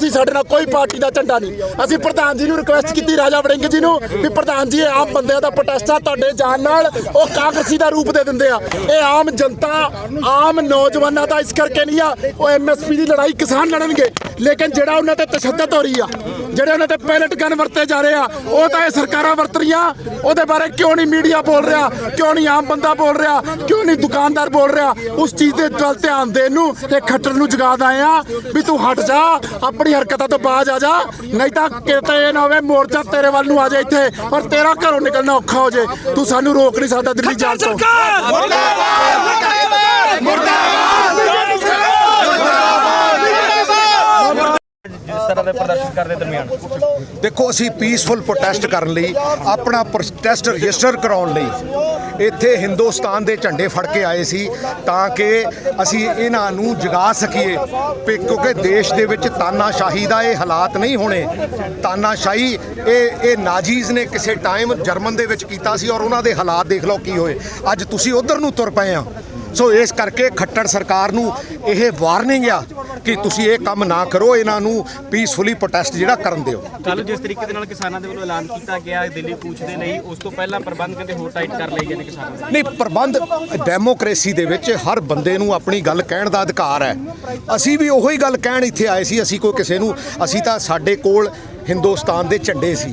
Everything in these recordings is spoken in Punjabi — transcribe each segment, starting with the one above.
ਅਸੀਂ ਸਾਡੇ ਨਾਲ ਕੋਈ ਪਾਰਟੀ ਦਾ ਝੰਡਾ ਨਹੀਂ। ਅਸੀਂ ਪ੍ਰਧਾਨ ਜੀ ਨੂੰ ਰਿਕੁਐਸਟ ਕੀਤੀ, ਰਾਜਾ ਵੜਿੰਗ ਜੀ ਨੂੰ, ਵੀ ਪ੍ਰਧਾਨ ਜੀ, ਇਹ ਆਮ ਬੰਦਿਆਂ ਦਾ ਪ੍ਰੋਟੈਸਟ ਆ, ਤੁਹਾਡੇ ਜਾਣ ਨਾਲ ਉਹ ਕਾਂਗਰਸੀ ਦਾ ਰੂਪ ਦੇ ਦਿੰਦੇ ਆ। ਇਹ ਆਮ ਜਨਤਾ, ਆਮ ਨੌਜਵਾਨਾਂ ਦਾ ਇਸ ਕਰਕੇ ਨਹੀਂ ਆ, ਉਹ ਐਮਐਸਪੀ ਦੀ ਲੜਾਈ ਕਿਸਾਨ ਲੜਨਗੇ। ਲੇਕਿਨ ਜਿਹੜਾ ਉਹਨਾਂ ਤੇ ਤਸ਼ੱਦਦ ਹੋ ਰਹੀ ਆ ਜਿਹੜੇ ਉਹਨਾਂ ਤੇ ਪੈਲਟ ਗਨ ਵਰਤੇ ਜਾ ਰਹੇ ਆ, ਉਹ ਤਾਂ ਇਹ ਸਰਕਾਰਾਂ ਵਰਤ ਰਹੀਆਂ। ਉਹਦੇ ਬਾਰੇ ਕਿਉਂ ਨਹੀਂ ਮੀਡੀਆ ਬੋਲ ਰਿਹਾ? ਕਿਉਂ ਨਹੀਂ ਆਮ ਬੰਦਾ ਬੋਲ ਰਿਹਾ? ਕਿਉਂ ਨਹੀਂ ਦੁਕਾਨਦਾਰ ਬੋਲ ਰਿਹਾ? ਉਸ ਚੀਜ਼ ਦੇ ਵੱਲ ਧਿਆਨ ਦੇਣ ਨੂੰ ਤੇ ਖੱਟਰ ਨੂੰ ਜਗਾਦ ਆਏ ਆ ਵੀ ਤੂੰ ਹਟ ਜਾ, ਆਪਣੀ ਹਰਕਤਾਂ ਤੋਂ ਬਾਜ ਆ ਜਾ। ਨਹੀਂ ਤਾਂ ਕਿਤੇ ਨਾ ਹੋਵੇ, ਮੋਰਚਾ ਤੇਰੇ ਵੱਲ ਨੂੰ ਆ ਜਾ ਇੱਥੇ ਪਰ ਤੇਰਾ ਘਰੋਂ ਨਿਕਲਣਾ ਔਖਾ ਹੋ ਜੇ ਤੂੰ ਸਾਨੂੰ ਰੋਕ ਨਹੀਂ ਸਕਦਾ ਦਿੱਲੀ ਜਾਣ ਤੋਂ ਜਿਸ ਤਰ੍ਹਾਂ ਦੇ ਪ੍ਰਦਰਸ਼ਨ ਕਰਦੇ ਦਰਮਿਆਨ? ਦੇਖੋ, ਅਸੀਂ ਪੀਸਫੁਲ ਪ੍ਰੋਟੈਸਟ ਕਰਨ ਲਈ, ਆਪਣਾ ਪ੍ਰੋਟੈਸਟ ਰਜਿਸਟਰ ਕਰਾਉਣ ਲਈ ਇੱਥੇ ਹਿੰਦੁਸਤਾਨ ਦੇ ਝੰਡੇ ਫੜ ਕੇ ਆਏ ਸੀ ਤਾਂ ਕਿ ਅਸੀਂ ਇਹਨਾਂ ਨੂੰ ਜਗਾ ਸਕੀਏ। ਕਿਉਂਕਿ ਦੇਸ਼ ਦੇ ਵਿੱਚ ਤਾਨਾਸ਼ਾਹੀ ਦਾ ਇਹ ਹਾਲਾਤ ਨਹੀਂ ਹੋਣੇ। ਤਾਨਾਸ਼ਾਹੀ, ਇਹ ਇਹ ਨਾਜ਼ੀਜ਼ ਨੇ ਕਿਸੇ ਟਾਈਮ ਜਰਮਨ ਦੇ ਵਿੱਚ ਕੀਤਾ ਸੀ ਔਰ ਉਹਨਾਂ ਦੇ ਹਾਲਾਤ ਦੇਖ ਲਓ ਕੀ ਹੋਏ। ਅੱਜ ਤੁਸੀਂ ਉਧਰ ਨੂੰ ਤੁਰ ਪਏ ਆ। ਸੋ ਇਸ ਕਰਕੇ ਖੱਟੜ ਸਰਕਾਰ ਨੂੰ ਇਹ ਵਾਰਨਿੰਗ ਆ ਕਿ ਤੁਸੀਂ ਇਹ ਕੰਮ ਨਾ ਕਰੋ ਇਹਨਾਂ ਨੂੰ ਪੀਸਫੁਲੀ ਪ੍ਰੋਟੈਸਟ ਜਿਹੜਾ ਕਰਨ ਦਿਓ। ਕੱਲ ਜਿਸ ਤਰੀਕੇ ਦੇ ਨਾਲ ਕਿਸਾਨਾਂ ਦੇ ਵੱਲੋਂ ਐਲਾਨ ਕੀਤਾ ਗਿਆ ਦਿੱਲੀ ਕੂਚ ਦੇ ਲਈ ਉਸ ਤੋਂ ਪਹਿਲਾਂ ਪ੍ਰਬੰਧ ਕਹਿੰਦੇ ਹੋਰ ਟਾਈਟ ਕਰ ਲਏ ਗਏ ਨੇ ਕਿਸਾਨਾਂ ਦੇ? ਨਹੀਂ ਪ੍ਰਬੰਧ ਡੈਮੋਕ੍ਰੇਸੀ ਦੇ ਵਿੱਚ ਹਰ ਬੰਦੇ ਨੂੰ ਆਪਣੀ ਗੱਲ ਕਹਿਣ ਦਾ ਅਧਿਕਾਰ ਹੈ। ਅਸੀਂ ਵੀ ਉਹੀ ਗੱਲ ਕਹਿਣ ਇੱਥੇ ਆਏ ਸੀ ਅਸੀਂ ਕੋਈ ਕਿਸੇ ਨੂੰ ਅਸੀਂ ਤਾਂ ਸਾਡੇ ਕੋਲ ਹਿੰਦੁਸਤਾਨ ਦੇ ਝੰਡੇ ਸੀ।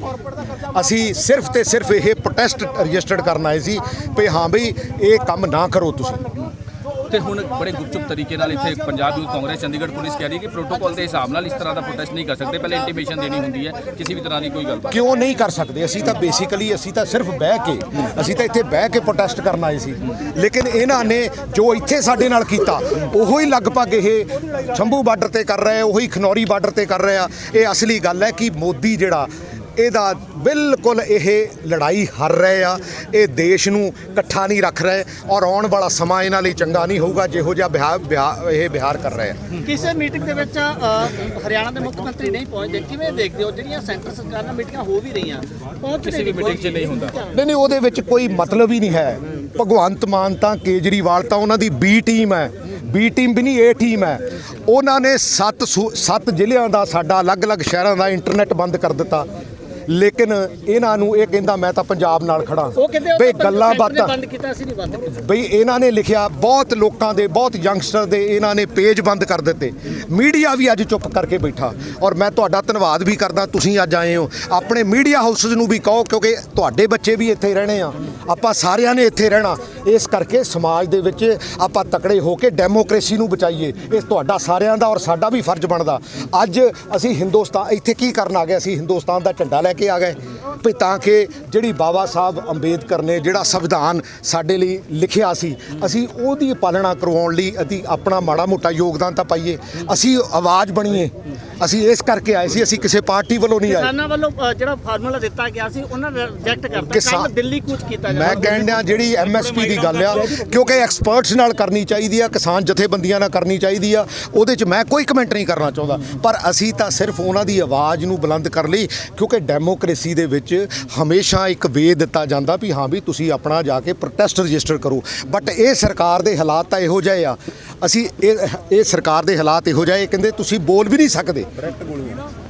ਅਸੀਂ ਸਿਰਫ ਤੇ ਸਿਰਫ ਇਹ ਪ੍ਰੋਟੈਸਟ ਰਜਿਸਟਰਡ ਕਰਨ ਆਏ ਸੀ ਵੀ ਹਾਂ ਬਈ ਇਹ ਕੰਮ ਨਾ ਕਰੋ ਤੁਸੀਂ। ਤੇ ਹੁਣ ਬੜੇ ਗੁਪਚੁਪ ਤਰੀਕੇ ਨਾਲ ਇੱਥੇ ਪੰਜਾਬ ਯੂਥ ਕਾਂਗਰਸ ਚੰਡੀਗੜ੍ਹ ਪੁਲਿਸ ਕਹਿ ਰਹੀ ਹੈ ਕਿ ਪ੍ਰੋਟੋਕਾਲ ਦੇ ਹਿਸਾਬ ਨਾਲ ਇਸ ਤਰ੍ਹਾਂ ਦਾ ਪ੍ਰੋਟੈਸਟ ਨਹੀਂ ਕਰ ਸਕਦੇ। ਪਹਿਲੇ ਇੰਟੀਮੇਸ਼ਨ ਦੇਣੀ ਹੁੰਦੀ ਹੈ, ਕਿਸੇ ਵੀ ਤਰ੍ਹਾਂ ਦੀ ਕੋਈ ਗੱਲਬਾਤ। ਕਿਉਂ ਨਹੀਂ ਕਰ ਸਕਦੇ? ਅਸੀਂ ਤਾਂ ਬੇਸਿਕਲੀ ਅਸੀਂ ਤਾਂ ਸਿਰਫ ਬਹਿ ਕੇ, ਅਸੀਂ ਤਾਂ ਇੱਥੇ ਬਹਿ ਕੇ ਪ੍ਰੋਟੈਸਟ ਕਰਨ ਆਏ ਸੀ। ਲੇਕਿਨ ਇਹਨਾਂ ਨੇ ਜੋ ਇੱਥੇ ਸਾਡੇ ਨਾਲ ਕੀਤਾ, ਉਹੋ ਹੀ ਲਗਭਗ ਇਹ ਸ਼ੰਭੂ ਬਾਰਡਰ ਤੇ ਕਰ ਰਹੇ ਉਹੀ ਖਨੌਰੀ ਬਾਰਡਰ ਤੇ ਕਰ ਰਹੇ ਆ। ਇਹ ਅਸਲੀ ਗੱਲ ਹੈ ਕਿ ਮੋਦੀ ਜਿਹੜਾ ਇਹਦਾ ਬਿਲਕੁਲ ਇਹ ਲੜਾਈ ਹਾਰ ਰਹੇ ਆ ਇਹ ਦੇਸ਼ ਨੂੰ ਇਕੱਠਾ ਨਹੀਂ ਰੱਖ ਰਹੇ ਔਰ ਆਉਣ ਵਾਲਾ ਸਮਾਂ ਇਹਨਾਂ ਲਈ ਚੰਗਾ ਨਹੀਂ ਹੋਊਗਾ ਜਿਹੋ ਜਿਹਾ ਬਿਹਾਰ ਇਹ ਬਿਹਾਰ ਕਰ ਰਹੇ ਆ। ਕਿਸੇ ਮੀਟਿੰਗ ਦੇ ਵਿੱਚ ਹਰਿਆਣਾ ਦੇ ਮੁੱਖ ਮੰਤਰੀ ਨਹੀਂ ਪਹੁੰਚਦੇ ਕਿਵੇਂ ਦੇਖਦੇ ਹੋ? ਜਿਹੜੀਆਂ ਸੈਂਟਰ ਸਰਕਾਰ ਨਾਲ ਮੀਟਿੰਗਾਂ ਹੋ ਵੀ ਰਹੀਆਂ ਪਹੁੰਚ ਕਿਸੇ ਵੀ ਮੀਟਿੰਗ 'ਚ ਨਹੀਂ ਹੁੰਦਾ। ਨਹੀਂ। ਨਹੀਂ ਉਹਦੇ ਵਿੱਚ ਕੋਈ ਮਤਲਬ ਹੀ ਨਹੀਂ ਹੈ। ਭਗਵੰਤ ਮਾਨ ਤਾਂ ਕੇਜਰੀਵਾਲ ਤਾਂ ਉਹਨਾਂ ਦੀ ਬੀ ਟੀਮ ਹੈ। ਬੀ ਟੀਮ ਵੀ ਨਹੀਂ ਏ ਟੀਮ ਹੈ। ਉਹਨਾਂ ਨੇ ਸੱਤ ਸੂ- ਸੱਤ ਜ਼ਿਲ੍ਹਿਆਂ ਦਾ ਸਾਡਾ ਅਲੱਗ-ਅਲੱਗ ਸ਼ਹਿਰਾਂ ਦਾ ਇੰਟਰਨੈਟ ਬੰਦ ਕਰ ਦਿੱਤਾ। ਲੇਕਿਨ ਇਹਨਾਂ ਨੂੰ ਇਹ ਕਹਿੰਦਾ ਮੈਂ ਤਾਂ ਪੰਜਾਬ ਨਾਲ ਖੜਾ ਬਈ ਗੱਲਾਂ ਬਾਤਾਂ ਬੰਦ ਕੀਤਾ ਸੀ ਨਹੀਂ ਬੰਦ ਕੀਤਾ। ਬਈ ਇਹਨਾਂ ਨੇ ਲਿਖਿਆ ਬਹੁਤ ਲੋਕਾਂ ਦੇ ਬਹੁਤ ਯੰਗਸਟਰ ਦੇ ਇਹਨਾਂ ਨੇ ਪੇਜ ਬੰਦ ਕਰ ਦਿੱਤੇ। ਮੀਡੀਆ ਵੀ ਅੱਜ ਚੁੱਪ ਕਰਕੇ ਬੈਠਾ। ਔਰ ਮੈਂ ਤੁਹਾਡਾ ਧੰਨਵਾਦ ਵੀ ਕਰਦਾ ਤੁਸੀਂ ਅੱਜ ਆਏ ਹੋ। ਆਪਣੇ ਮੀਡੀਆ ਹਾਊਸਸ ਨੂੰ ਵੀ ਕਹੋ ਕਿਉਂਕਿ ਤੁਹਾਡੇ ਬੱਚੇ ਵੀ ਇੱਥੇ ਰਹਿਣੇ ਆ। ਆਪਾਂ ਸਾਰਿਆਂ ਨੇ ਇੱਥੇ ਰਹਿਣਾ। ਇਸ ਕਰਕੇ ਸਮਾਜ ਦੇ ਵਿੱਚ ਆਪਾਂ ਤਕੜੇ ਹੋ ਕੇ ਡੈਮੋਕ੍ਰੇਸੀ ਨੂੰ ਬਚਾਈਏ। ਇਹ ਤੁਹਾਡਾ ਸਾਰਿਆਂ ਦਾ ਔਰ ਸਾਡਾ ਵੀ ਫਰਜ਼ ਬਣਦਾ। ਅੱਜ ਅਸੀਂ ਹਿੰਦੁਸਤਾਨ ਇੱਥੇ ਕੀ ਕਰਨ ਆ ਗਏ? ਅਸੀਂ ਹਿੰਦੁਸਤਾਨ ਦਾ ਝੰਡਾ ਲੈ ਕੇ ਆ ਗਏ। ਵੀ ਤਾਂ ਕਿ ਜਿਹੜੀ ਬਾਬਾ ਸਾਹਿਬ ਅੰਬੇਦਕਰ ਨੇ ਜਿਹੜਾ ਸੰਵਿਧਾਨ ਸਾਡੇ ਲਈ ਲਿਖਿਆ ਸੀ, ਅਸੀਂ ਉਹਦੀ ਪਾਲਣਾ ਕਰਵਾਉਣ ਲਈ ਅਸੀਂ ਆਪਣਾ ਮਾੜਾ ਮੋਟਾ ਯੋਗਦਾਨ ਤਾਂ ਪਾਈਏ। ਅਸੀਂ ਆਵਾਜ਼ ਬਣੀਏ। ਅਸੀਂ ਇਸ ਕਰਕੇ ਆਏ ਸੀ ਅਸੀਂ ਕਿਸੇ ਪਾਰਟੀ ਵੱਲੋਂ ਨਹੀਂ ਆਏ। ਕਿਸਾਨਾਂ ਵੱਲੋਂ ਅ, ਜਿਹੜਾ ਫਾਰਮੂਲਾ ਦਿੱਤਾ ਗਿਆ ਸੀ ਉਹਨਾਂ ਨੇ ਰਿਜੈਕਟ ਕਰਤਾ। ਕਿਸਾਨ- ਕੱਲ ਦਿੱਲੀ ਕੂਚ ਕੀਤਾ ਮੈਂ ਕਹਿਣ ਡਿਆ ਜਿਹੜੀ ਐਮਐਸਪੀ ਦੀ ਗੱਲ ਆ ਕਿਉਂਕਿ ਐਕਸਪਰਟਸ ਨਾਲ ਕਰਨੀ ਚਾਹੀਦੀ ਆ ਕਿਸਾਨ ਜਥੇਬੰਦੀਆਂ ਨਾਲ ਕਰਨੀ ਚਾਹੀਦੀ ਆ ਉਹਦੇ 'ਚ ਮੈਂ ਕੋਈ ਕਮੈਂਟ ਨਹੀਂ ਕਰਨਾ ਚਾਹੁੰਦਾ। ਪਰ ਅਸੀਂ ਤਾਂ ਸਿਰਫ ਉਹਨਾਂ ਦੀ ਆਵਾਜ਼ ਨੂੰ ਬੁਲੰਦ ਕਰ ਲਈ ਕਿਉਂਕਿ ਡੈਮੋਕ੍ਰੇਸੀ ਦੇ ਵਿੱਚ ਹਮੇਸ਼ਾ ਇੱਕ ਵੇ ਦਿੱਤਾ ਜਾਂਦਾ ਵੀ ਹਾਂ ਵੀ ਤੁਸੀਂ ਆਪਣਾ ਜਾ ਕੇ ਪ੍ਰੋਟੈਸਟ ਰਜਿਸਟਰ ਕਰੋ। ਬਟ ਇਹ ਸਰਕਾਰ ਦੇ ਹਾਲਾਤ ਤਾਂ ਇਹੋ ਜਿਹੇ ਆ। ਅਸੀਂ ਇਹ ਇਹ ਸਰਕਾਰ ਦੇ ਹਾਲਾਤ ਇਹੋ ਜਿਹੇ ਕਹਿੰਦੇ ਤੁਸੀਂ ਬੋਲ ਵੀ ਨਹੀਂ ਸਕਦੇ।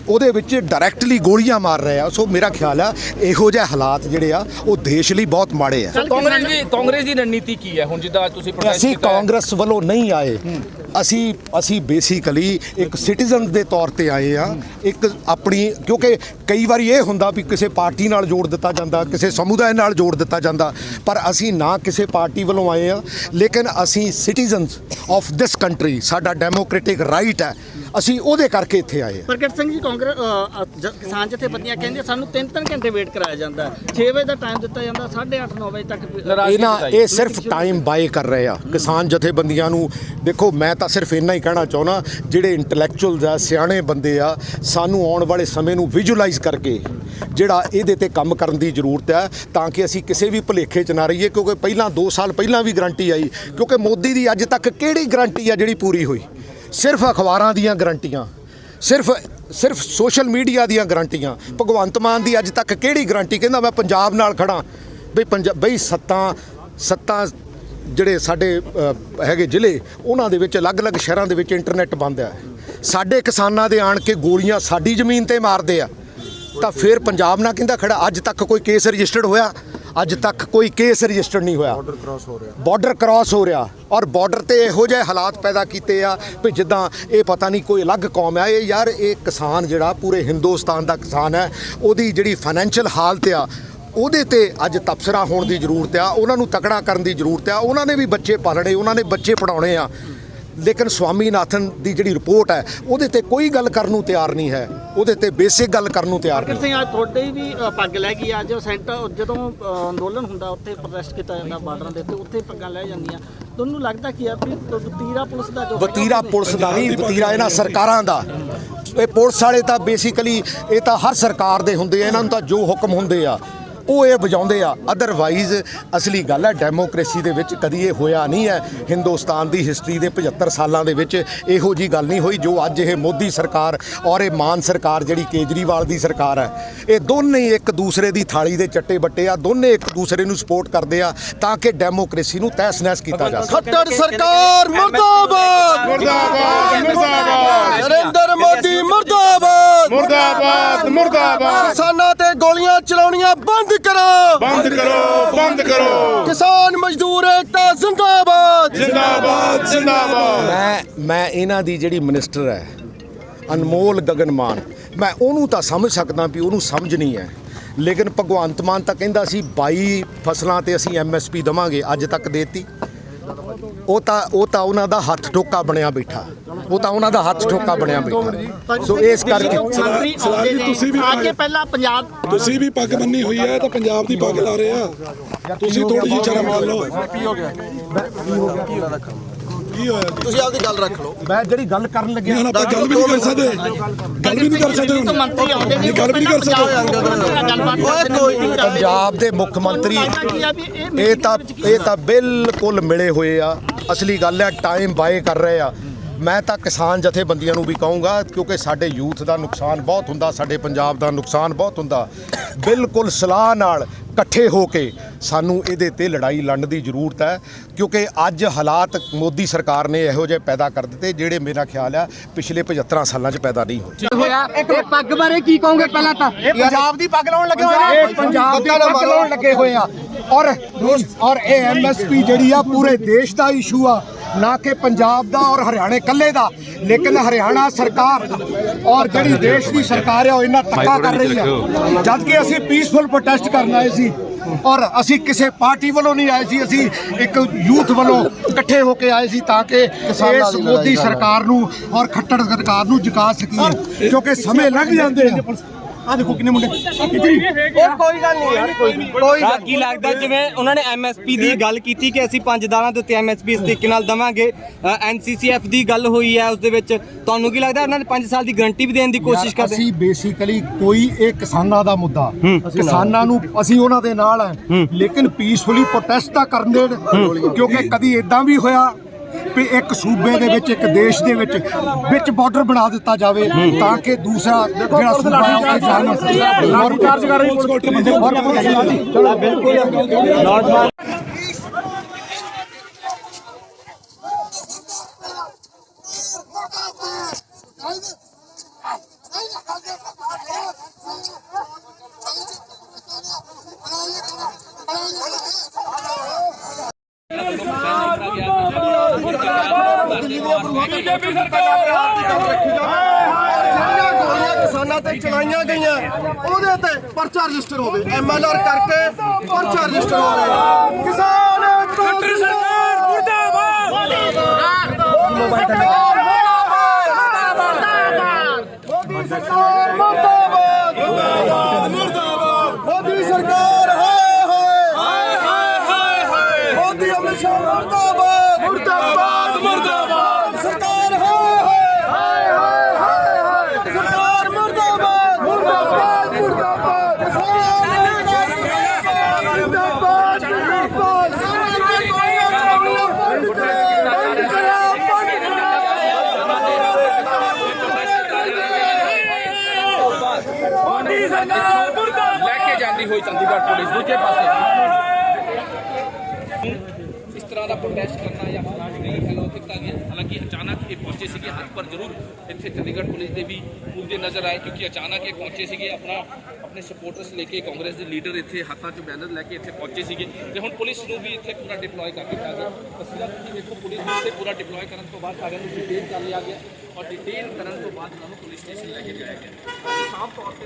ਉਹਦੇ ਵਿੱਚ ਡਾਇਰੈਕਟਲੀ ਗੋਲੀਆਂ ਮਾਰ ਰਹੇ ਆ। ਸੋ ਮੇਰਾ ਖਿਆਲ ਆ ਇਹੋ ਜਿਹੇ ਹਾਲਾਤ ਜਿਹੜੇ ਆ ਉਹ ਦੇਸ਼ ਲਈ ਬਹੁਤ ਮਾੜੇ ਆ। ਕਾਂਗਰਸ ਦੀ ਕਾਂਗਰਸ ਦੀ ਰਣਨੀਤੀ ਕੀ ਹੈ? ਹੁਣ ਜਿੱਦਾਂ ਅੱਜ ਤੁਸੀਂ ਪ੍ਰੋਟੈਸਟ ਅਸੀਂ। ਕਾਂਗਰਸ ਵੱਲੋਂ ਨਹੀਂ ਆਏ। ਅਸੀਂ ਅਸੀਂ ਬੇਸਿਕਲੀ ਇੱਕ ਸਿਟੀਜ਼ਨ ਦੇ ਤੌਰ ਤੇ ਆਏ ਆ। ਇੱਕ ਆਪਣੀ ਕਿਉਂਕਿ ਕਈ ਵਾਰੀ ਇਹ ਹੁੰਦਾ ਵੀ ਕਿਸੇ ਪਾਰਟੀ ਨਾਲ ਜੋੜ ਦਿੱਤਾ ਜਾਂਦਾ ਕਿਸੇ ਸਮੁਦਾਇ ਨਾਲ ਜੋੜ ਦਿੱਤਾ ਜਾਂਦਾ। ਪਰ ਅਸੀਂ ਨਾ ਕਿਸੇ ਪਾਰਟੀ ਵੱਲੋਂ ਆਏ ਆ। ਲੇਕਿਨ ਅਸੀਂ ਸਿਟੀਜ਼ਨਸ ਆਫ ਦਿਸ ਕੰਟਰੀ ਸਾਡਾ ਡੈਮੋਕ੍ਰੈਟਿਕ ਰਾਈਟ ਹੈ। ਅਸੀਂ ਉਹਦੇ ਕਰਕੇ ਇੱਥੇ ਆਏ ਆ ਪ੍ਰਗਟ ਸਿੰਘ ਜੀ ਕਾਂਗਰਸ ਅ, ਅ, ਜ- ਕਿਸਾਨ ਜਥੇਬੰਦੀਆਂ ਕਹਿੰਦੇ ਸਾਨੂੰ 3-3 ਘੰਟੇ ਵੇਟ ਕਰਾਇਆ ਜਾਂਦਾ 6 ਵਜੇ ਦਾ ਟਾਈਮ ਦਿੱਤਾ ਜਾਂਦਾ 8:30 9 ਵਜੇ ਤੱਕ ਇਹਨਾਂ ਜਤਾਈ। ਇਹ ਸਿਰਫ ਟਾਈਮ ਬਾਏ ਕਰ ਰਹੇ ਆ। ਕਿਸਾਨ ਜਥੇਬੰਦੀਆਂ ਨੂੰ ਦੇਖੋ ਮੈਂ ਤਾਂ ਸਿਰਫ ਇੰਨਾ ਹੀ ਕਹਿਣਾ ਚਾਹੁੰਦਾ ਜਿਹੜੇ ਇੰਟੈਲੈਕਚੁਅਲਸ ਆ ਸਿਆਣੇ ਬੰਦੇ ਆ ਸਾਨੂੰ ਆਉਣ ਵਾਲੇ ਸਮੇਂ ਨੂੰ ਵਿਜ਼ੂਅਲਾਈਜ਼ ਕਰਕੇ ਜਿਹੜਾ ਇਹਦੇ ਤੇ ਕੰਮ ਕਰਨ ਦੀ ਜ਼ਰੂਰਤ ਹੈ ਤਾਂ ਕਿ ਅਸੀਂ ਕਿਸੇ ਵੀ ਭੁਲੇਖੇ 'ਚ ਨਾ ਰਹੀਏ ਕਿਉਂਕਿ ਪਹਿਲਾਂ 2 ਸਾਲ ਪਹਿਲਾਂ ਵੀ ਗਰੰਟੀ ਆਈ ਕਿਉਂਕਿ ਮੋਦੀ ਦੀ ਅੱਜ ਤੱਕ ਕਿਹੜੀ ਗਰੰਟੀ ਆ ਜਿਹੜੀ ਪੂਰੀ ਹੋਈ? ਸਿਰਫ ਅਖਬਾਰਾਂ ਦੀਆਂ ਗਰੰਟੀਆਂ, ਸਿਰਫ ਸਿਰਫ ਸੋਸ਼ਲ ਮੀਡੀਆ ਦੀਆਂ ਗਰੰਟੀਆਂ। ਭਗਵੰਤ ਮਾਨ ਦੀ ਅੱਜ ਤੱਕ ਕਿਹੜੀ ਗਰੰਟੀ? ਕਹਿੰਦਾ ਮੈਂ ਪੰਜਾਬ ਨਾਲ ਖੜਾ ਬਈ ਪੰਜਾਬ ਬਈ ਸੱਤਾਂ ਸੱਤਾਂ ਜਿਹੜੇ ਸਾਡੇ ਹੈਗੇ ਜ਼ਿਲ੍ਹੇ, ਉਹਨਾਂ ਦੇ ਵਿੱਚ ਅਲੱਗ-ਅਲੱਗ ਸ਼ਹਿਰਾਂ ਦੇ ਵਿੱਚ ਇੰਟਰਨੈਟ ਬੰਦ ਹੈ। ਸਾਡੇ ਕਿਸਾਨਾਂ ਦੇ ਆਣ ਕੇ ਗੋਲੀਆਂ ਸਾਡੀ ਜ਼ਮੀਨ ਤੇ ਮਾਰਦੇ ਆ। ਤਾਂ ਫਿਰ ਪੰਜਾਬ ਨਾਲ ਕਹਿੰਦਾ ਖੜਾ ਅੱਜ ਤੱਕ ਕੋਈ ਕੇਸ ਰਜਿਸਟਰਡ ਹੋਇਆ? ਅੱਜ ਤੱਕ ਕੋਈ ਕੇਸ ਰਜਿਸਟਰਡ ਨਹੀਂ ਹੋਇਆ। ਬਾਰਡਰ ਕ੍ਰਾਸ ਹੋ ਰਿਹਾ। ਬਾਰਡਰ ਕ੍ਰਾਸ ਹੋ ਰਿਹਾ। ਔਰ ਬਾਰਡਰ ਤੇ ਇਹੋ ਜਿਹੇ ਹਾਲਾਤ ਪੈਦਾ ਕੀਤੇ ਆ ਵੀ ਜਿੱਦਾਂ ਇਹ ਪਤਾ ਨਹੀਂ ਕੋਈ ਅਲੱਗ ਕੌਮ ਹੈ ਇਹ ਯਾਰ ਇਹ ਕਿਸਾਨ ਜਿਹੜਾ ਪੂਰੇ ਹਿੰਦੁਸਤਾਨ ਦਾ ਕਿਸਾਨ ਹੈ ਉਹਦੀ ਜਿਹੜੀ ਫਾਈਨੈਂਸ਼ੀਅਲ ਹਾਲਤ ਆ ਉਹਦੇ ਤੇ ਅੱਜ ਤਬਸਰਾ ਹੋਣ ਦੀ ਜ਼ਰੂਰਤ ਆ। ਉਹਨਾਂ ਨੂੰ ਤਕੜਾ ਕਰਨ ਦੀ ਜ਼ਰੂਰਤ ਆ। ਉਹਨਾਂ ਨੇ ਵੀ ਬੱਚੇ ਪਾਲਣੇ ਉਹਨਾਂ ਨੇ ਬੱਚੇ ਪੜਾਉਣੇ ਆ। ਲੇਕਿਨ ਸਵਾਮੀਨਾਥਨ ਦੀ ਜਿਹੜੀ ਰਿਪੋਰਟ ਹੈ ਉਹਦੇ ਤੇ ਕੋਈ ਗੱਲ ਕਰਨ ਨੂੰ ਤਿਆਰ ਨਹੀਂ ਹੈ। ਉਹਦੇ ਤੇ ਬੇਸਿਕ ਗੱਲ ਕਰਨ ਨੂੰ ਤਿਆਰ ਨਹੀਂ। ਸਿੰਘ ਅੱਜ ਤੁਹਾਡੇ ਵੀ ਪੱਗ ਲੈ ਗਈ ਅੱਜ ਸੈਂਟਰ ਜਦੋਂ ਅੰਦੋਲਨ ਹੁੰਦਾ ਉੱਥੇ ਪ੍ਰੋਟੈਸਟ ਕੀਤਾ ਜਾਂਦਾ ਬਾਰਡਰਾਂ ਦੇ ਉੱਤੇ ਉੱਥੇ ਪੱਗਾਂ ਲੈ ਜਾਂਦੀਆਂ। ਤੁਹਾਨੂੰ ਲੱਗਦਾ ਕੀ ਆ ਵੀ ਵਤੀਰਾ ਪੁਲਿਸ ਦਾ ਜੋ ਵਤੀਰਾ ਪੁਲਿਸ ਦਾ ਨਹੀਂ ਵਤੀਰਾ ਇਹਨਾਂ ਸਰਕਾਰਾਂ ਦਾ। ਇਹ ਪੁਲਿਸ ਵਾਲੇ ਤਾਂ ਬੇਸਿਕਲੀ ਇਹ ਤਾਂ ਹਰ ਸਰਕਾਰ ਦੇ ਹੁੰਦੇ ਆ ਇਹਨਾਂ ਨੂੰ ਤਾਂ ਜੋ ਹੁਕਮ ਹੁੰਦੇ ਆ। ਉਹ ਇਹ ਵਜਾਉਂਦੇ ਆ। ਅਦਰਵਾਈਜ਼ ਅਸਲੀ ਗੱਲ ਹੈ ਡੈਮੋਕ੍ਰੇਸੀ ਦੇ ਵਿੱਚ ਕਦੀ ਇਹ ਹੋਇਆ ਨਹੀਂ ਹੈ। ਹਿੰਦੁਸਤਾਨ ਦੀ ਹਿਸਟਰੀ ਦੇ 75 ਸਾਲਾਂ ਦੇ ਵਿੱਚ ਇਹੋ ਜੀ ਗੱਲ ਨਹੀਂ ਹੋਈ ਜੋ ਅੱਜ ਇਹ ਮੋਦੀ ਸਰਕਾਰ ਔਰ ਇਹ ਮਾਨ ਸਰਕਾਰ ਜਿਹੜੀ ਕੇਜਰੀਵਾਲ ਦੀ ਸਰਕਾਰ ਹੈ ਇਹ ਦੋਨੇ ਹੀ ਇੱਕ ਦੂਸਰੇ ਦੀ ਥਾਲੀ ਦੇ ਚੱਟੇ ਬੱਟੇ ਆ ਦੋਨੇ ਇੱਕ ਦੂਸਰੇ ਨੂੰ ਸਪੋਰਟ ਕਰਦੇ ਆ ਤਾਂ ਕਿ ਡੈਮੋਕ੍ਰੇਸੀ ਨੂੰ ਤਹਿਸ ਨਹਿਸ ਕੀਤਾ ਜਾ ਸਕੇ। ਖੱਟੜ ਸਰਕਾਰ ਮੁਰਦਾਬਾਦ! ਮੁਰਦਾਬਾਦ! ਮੁਰਦਾਬਾਦ! ਨਰਿੰਦਰ ਮੋਦੀ ਮੁਰਦਾਬਾਦ! ਮੁਰਦਾਬਾਦ! ਮੁਰਦਾਬਾਦ! ਬੰਦ ਕਰੋ। ਬੰਦ ਕਰੋ ਬੰਦ ਕਰੋ। ਕਿਸਾਨ ਮਜ਼ਦੂਰ ਏਕਤਾ ਜ਼ਿੰਦਾਬਾਦ। ਜਿੰਦਾਬਾਦ ਜਿੰਦਾਬਾਦ। ਮੈਂ ਮੈਂ ਇਹਨਾਂ ਦੀ ਜਿਹੜੀ ਮਿਨਿਸਟਰ ਹੈ ਅਨਮੋਲ ਗਗਨਮਾਨ ਮੈਂ ਉਹਨੂੰ ਤਾਂ ਸਮਝ ਸਕਦਾ ਵੀ ਉਹਨੂੰ ਸਮਝ ਨਹੀਂ ਹੈ। ਲੇਕਿਨ ਭਗਵੰਤ ਮਾਨ ਤਾਂ ਕਹਿੰਦਾ ਸੀ 22 ਫਸਲਾਂ ਤੇ ਅਸੀਂ ਐਮਐਸਪੀ ਦਵਾਂਗੇ ਅੱਜ ਤੱਕ ਦੇਤੀ। ਉਹ ਤਾਂ ਉਹ ਤਾਂ ਉਹਨਾਂ ਦਾ ਹੱਥ ਠੋਕਾ ਬਣਿਆ ਬੈਠਾ ਉਹ ਤਾਂ ਉਹਨਾਂ ਦਾ ਹੱਥ ਠੋਕਾ ਬਣਿਆ ਬੈਠਾ ਸੋ ਇਸ ਕਰਕੇ ਮੰਤਰੀ ਆਉਂਦੇ ਨੇ ਤੁਸੀਂ ਵੀ ਆ ਕੇ ਪਹਿਲਾਂ ਪੰਜਾਬ ਤੁਸੀਂ ਵੀ ਪੱਗ ਬੰਨੀ ਹੋਈ ਹੈ ਤਾਂ ਪੰਜਾਬ ਦੀ ਪੱਗ ਲਾ ਰਹੇ ਆ ਤੁਸੀਂ ਥੋੜੀ ਜਿਹੀ ਸ਼ਰਮ ਮੰਨ ਲਓ ਕੀ ਹੋ ਗਿਆ ਕੀ ਹੋਇਆ ਜੀ? ਤੁਸੀਂ ਆਪਦੀ ਗੱਲ ਰੱਖ ਲਓ। ਮੈਂ ਜਿਹੜੀ ਗੱਲ ਕਰਨ ਲੱਗਿਆ ਹੁਣ ਆਪਾਂ ਗੱਲ ਵੀ ਨਹੀਂ ਕਰ ਸਕਦੇ। ਗੱਲ ਵੀ ਨਹੀਂ ਕਰ ਸਕਦੇ ਹੁਣ। ਮੰਤਰੀ ਆਉਂਦੇ ਨੇ ਨਹੀਂ, ਗੱਲ ਵੀ ਨਹੀਂ ਕਰ ਸਕਦੇ। ਕਰਦੇ ਨੇ। ਪੰਜਾਬ ਦੇ ਮੁੱਖ ਮੰਤਰੀ ਕੀ ਇਹ ਤਾਂ ਕੀ ਇਹ ਤਾਂ ਬਿਲਕੁਲ ਮਿਲੇ ਹੋਏ ਆ। ਅਸਲੀ ਗੱਲ ਹੈ ਟਾਈਮ ਬਾਏ ਕਰ ਰਹੇ ਆ। ਮੈਂ ਤਾਂ ਕਿਸਾਨ ਜਥੇਬੰਦੀਆਂ ਨੂੰ ਵੀ ਕਹੂੰਗਾ ਕਿਉਂਕਿ ਸਾਡੇ ਯੂਥ ਦਾ ਨੁਕਸਾਨ ਬਹੁਤ ਹੁੰਦਾ ਸਾਡੇ ਪੰਜਾਬ ਦਾ ਨੁਕਸਾਨ ਬਹੁਤ ਹੁੰਦਾ। ਬਿਲਕੁਲ ਸਲਾਹ ਨਾਲ ਇਕੱਠੇ ਹੋ ਕੇ ਸਾਨੂੰ ਇਹਦੇ ਤੇ ਲੜਾਈ ਲੜਨ ਦੀ ਜ਼ਰੂਰਤ ਹੈ ਕਿਉਂਕਿ ਅੱਜ ਹਾਲਾਤ ਮੋਦੀ ਸਰਕਾਰ ਨੇ ਇਹੋ ਜਿਹੇ ਪੈਦਾ ਕਰ ਦਿੱਤੇ ਜਿਹੜੇ ਮੇਰਾ ਖਿਆਲ ਆ ਪਿਛਲੇ 75 ਸਾਲਾਂ 'ਚ ਪੈਦਾ ਨਹੀਂ ਹੋਏ। ਹੋਇਆ। ਇਹ ਪੱਗ ਬਾਰੇ ਕੀ ਕਹੋਗੇ ਪਹਿਲਾਂ ਤਾਂ? ਇਹ ਪੰਜਾਬ ਦੀ ਪੱਗ ਲਾਉਣ ਲੱਗੇ ਹੋਏ ਇਹ ਪੰਜਾਬ ਦੀ ਪੱਗ ਲਾਉਣ ਲੱਗੇ ਹੋਏ ਆ। ਔਰ ਔਰ ਇਹ ਐਮਐਸਪੀ ਜਿਹੜੀ ਆ ਪੂਰੇ ਦੇਸ਼ ਦਾ ਇਸ਼ੂ ਆ। ਨਾ ਕਿ ਪੰਜਾਬ ਦਾ ਔਰ ਹਰਿਆਣੇ ਕੱਲੇ ਦਾ ਲੇਕਿਨ ਹਰਿਆਣਾ ਸਰਕਾਰ ਔਰ ਜਿਹੜੀ ਦੇਸ਼ ਦੀ ਸਰਕਾਰ ਆ ਉਹ ਇਹਨਾਂ ਧੱਕਾ ਕਰ ਰਹੀ ਆ ਜਦ ਕਿ ਅਸੀਂ ਪੀਸਫੁਲ ਪ੍ਰੋਟੈਸਟ ਕਰਨ ਆਏ ਸੀ ਔਰ ਅਸੀਂ ਕਿਸੇ ਪਾਰਟੀ ਵੱਲੋਂ ਨਹੀਂ ਆਏ ਸੀ ਅਸੀਂ ਇੱਕ ਯੂਥ ਵੱਲੋਂ ਇਕੱਠੇ ਹੋ ਕੇ ਆਏ ਸੀ ਤਾਂ ਕਿ ਇਸ ਮੋਦੀ ਸਰਕਾਰ ਨੂੰ ਔਰ ਖੱਟੜ ਸਰਕਾਰ ਨੂੰ ਜਿਕਾ ਸਕੀਏ ਕਿਉਂਕਿ ਸਮੇਂ ਲੰਘ ਜਾਂਦੇ ਆ ਆ ਦੇਖੋ ਕਿੰਨੇ ਮੁੰਡੇ। ਤਾਂ ਕੀ ਲੱਗਦਾ? ਜਿਵੇਂ ਉਹਨਾਂ ਨੇ ਐਮਐਸਪੀ ਦੀ ਗੱਲ ਕੀਤੀ ਕਿ ਅਸੀਂ ਪੰਜ ਦਾਲਾਂ ਦੇ ਉੱਤੇ ਐਮਐਸਪੀ ਇਸ ਤਰੀਕੇ ਨਾਲ ਦਵਾਂਗੇ ਐਨਸੀਸੀਐਫ ਦੀ ਗੱਲ ਹੋਈ ਹੈ ਉਸ ਦੇ ਵਿੱਚ। ਤੁਹਾਨੂੰ ਕੀ ਲੱਗਦਾ ਉਹਨਾਂ ਨੇ 5 ਸਾਲ ਦੀ ਗਾਰੰਟੀ ਵੀ ਦੇਣ ਦੀ ਕੋਸ਼ਿਸ਼ ਕਰਦੇ? ਅਸੀਂ ਬੇਸਿਕਲੀ ਕੋਈ ਇਹ ਕਿਸਾਨਾਂ ਦਾ ਮੁੱਦਾ। ਕਿਸਾਨਾਂ ਨੂੰ ਅਸੀਂ ਉਹਨਾਂ ਦੇ ਨਾਲ ਹੈ। ਲੇਕਿਨ ਪੀਸਫੁਲੀ ਪ੍ਰੋਟੈਸਟ ਤਾਂ ਕਰਨ ਦੇਣ ਕਿਉਂਕਿ ਕਦੀ ਇਦਾਂ ਵੀ ਹੋਇਆ ਵੀ ਇੱਕ ਸੂਬੇ ਦੇ ਵਿੱਚ ਇੱਕ ਦੇਸ਼ ਦੇ ਵਿੱਚ ਵਿੱਚ ਬਾਰਡਰ ਬਣਾ ਦਿੱਤਾ ਜਾਵੇ ਤਾਂ ਕਿ ਦੂਸਰਾ ਜਿਹੜਾ ਸੂਬਾ ਹੈ ਉੱਥੇ ਜਾ ਨਾ ਸਕੇ ਔਰ ਚਾਰਜ ਕਰ ਰਹੀ ਚਲੋ ਬਿਲਕੁਲ। ਕਿਸਾਨਾਂ ਤੇ ਚਲਾਈਆਂ ਗਈਆਂ। ਉਹਦੇ ਤੇ ਪਰਚਾ ਰਜਿਸਟਰ ਹੋਵੇ। ਐਮਐਲਆਰ ਕਰਕੇ ਪਰਚਾ ਰਜਿਸਟਰ ਹੋਵੇ। ਕਿਸਾਨ ਖੱਟਰ ਸਰਕਾਰ ਮੋਦੀ ਸਰਕਾਰ ਮੁਰਦਾਬਾਦ। ਮੁਰਦਾਬਾਦ। ਮੋਦੀ ਸਰਕਾਰ ਹਾਏ ਹਾਏ ਹਾਏ ਹਾਏ। ਮੋਦੀ ਅਮਿਤ ਸ਼ਾਹ ਮੁਰਦਾਬਾਦ। ਮੁਰਦਾਬਾਦ ਮੁਰਦਾਬਾਦ ਸਰਕਾਰ ਹਾਏ ਹਾਏ ਹਾਏ ਹਾਏ ਹਾਏ ਸਰਕਾਰ ਮੁਰਦਾਬਾਦ ਮੁਰਦਾਬਾਦ ਮੁਰਦਾਬਾਦ ਮੁਰਦਾਬਾਦ ਮੁਰਦਾਬਾਦ ਲੈ ਕੇ ਜਾਂਦੀ ਹੋਈ ਚੰਡੀਗੜ੍ਹ ਪੁਲਿਸ ਦੂਜੇ ਪਾਸੇ। ਇਸ ਤਰ੍ਹਾਂ ਦਾ ਪ੍ਰੋਟੈਸਟ ਕਰਨਾ ਜਾਂ ਨਹੀਂ ਹੈਲੋ ਕੀਤਾ ਗਿਆ। ਹਾਲਾਂਕਿ ਅਚਾਨਕ ਤੱਕ ਇਹ ਪਹੁੰਚੇ ਸੀਗੇ, ਹੱਥ ਪਰ ਜ਼ਰੂਰ ਇੱਥੇ ਚੰਡੀਗੜ੍ਹ ਪੁਲਿਸ ਦੇ ਵੀ ਪੂਜਦੇ ਨਜ਼ਰ ਆਏ, ਕਿਉਂਕਿ ਅਚਾਨਕ ਇਹ ਪਹੁੰਚੇ ਸੀਗੇ, ਆਪਣਾ, ਆਪਣੇ ਸਪੋਰਟਰਸ ਲੈ ਕੇ ਕਾਂਗਰਸ ਦੇ ਲੀਡਰ ਇੱਥੇ ਹੱਥਾਂ 'ਚ ਬੈਨਰ ਲੈ ਕੇ ਇੱਥੇ ਪਹੁੰਚੇ ਸੀਗੇ ਤੇ ਹੁਣ ਪੁਲਿਸ ਨੂੰ ਵੀ ਇੱਥੇ ਪੂਰਾ ਡਿਪਲੋਏ ਕਰ ਦਿੱਤਾ ਗਿਆ। ਤਸਵੀਰਾਂ ਤੁਸੀਂ ਵੇਖੋ, ਪੁਲਿਸ ਨੂੰ ਇੱਥੇ ਪੂਰਾ ਡਿਪਲੋਏ ਕਰਨ ਤੋਂ ਬਾਅਦ ਸਾਰਿਆਂ ਨੂੰ ਡਿਟੇਲ ਕਰ ਲਿਆ ਗਿਆ ਔਰ ਡਿਟੇਲ ਕਰਨ ਤੋਂ ਬਾਅਦ ਉਹਨਾਂ ਨੂੰ ਪੁਲਿਸ ਸਟੇਸ਼ਨ ਲੈ ਕੇ ਜਾਇਆ ਗਿਆ। ਸਾਫ਼ ਤੌਰ ਤੇ